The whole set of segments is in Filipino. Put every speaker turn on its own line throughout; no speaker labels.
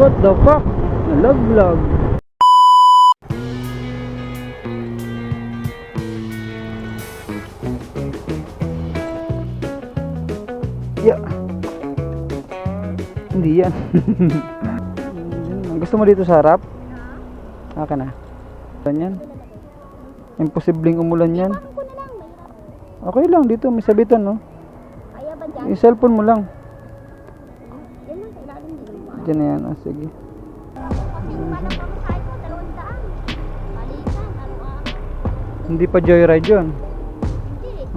What the fuck? Nalaglag. Yeah. Hindi yan. Gusto mo dito sa harap? Aka na. Ganyan. Imposibleng umulan yan. Okay lang dito, may sabitan no. Yung cellphone mo lang.
Din naman.
Diyan na yan, ah, sige. Hindi pa joyride yun.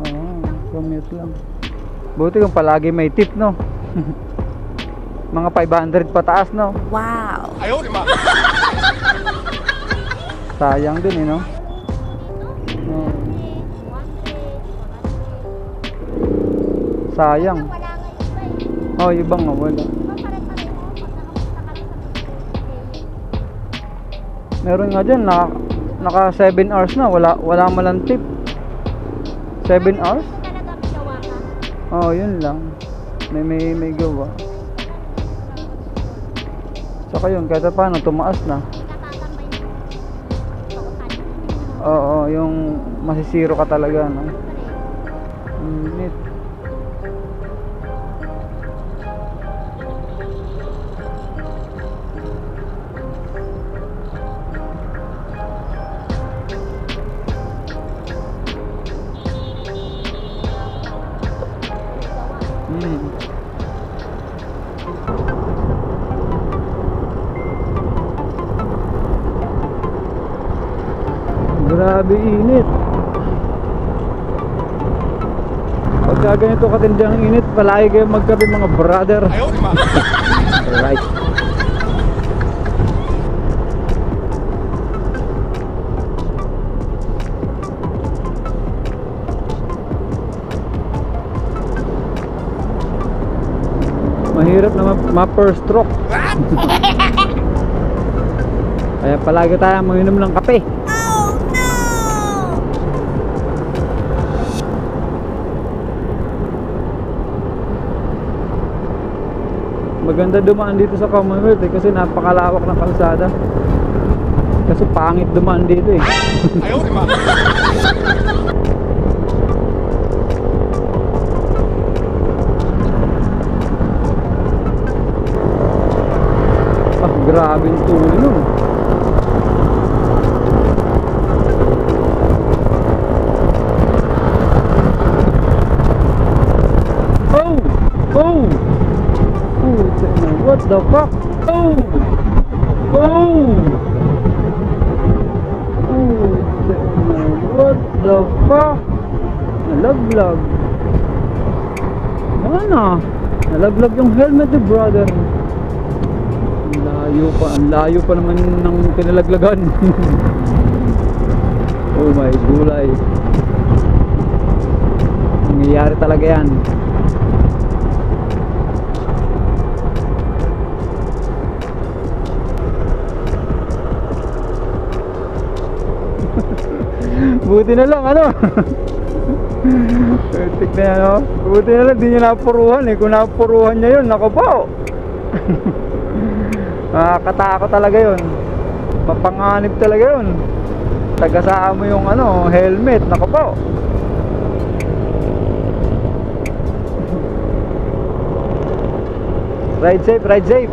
Oo, commute lang. Buti kung palagi may tip, no? Mga 500 pataas, no?
Wow.
Sayang din, eh, no? Oo, sayang. Oh, ibang nga, wala. Meron nga dyan, naka, naka 7 hours na, wala, wala malang tip. 7 hours? Oo, oh, yun lang. May, may, may gawa. Saka yun, kahit paano, tumaas na. Oo, yung masisiro ka talaga, no? Init. Hmm. Grabe init. Pagka ganito katindi ang init, palagi kayo magkabi mga brother. Right. Mahirap na ma- ma-first stroke. Kaya palagi tayo manginom ng kape. Maganda dumaan dito sa Commonwealth eh, kasi napakalawak ng kalsada. Kasi pangit dumaan dito eh. grabe yung tuloy nun. Oh! Oh! Puta na, What the fuck? Oh! Oh! Puta What the fuck? Nalaglag. Ano? Nalaglag yung helmet ni brother. Layo pa. Ang layo pa naman ng kinalaglagan. oh my gulay. Nangyayari talaga yan. Buti na lang ano. Perfect na yan oh. Buti na lang di niya napuruhan eh. Kung napuruhan niya yun, nako. Nakakatakot talaga yun. Papanganib talaga yun. Tagasaan mo yung ano, helmet, nako po. Ride safe, ride safe.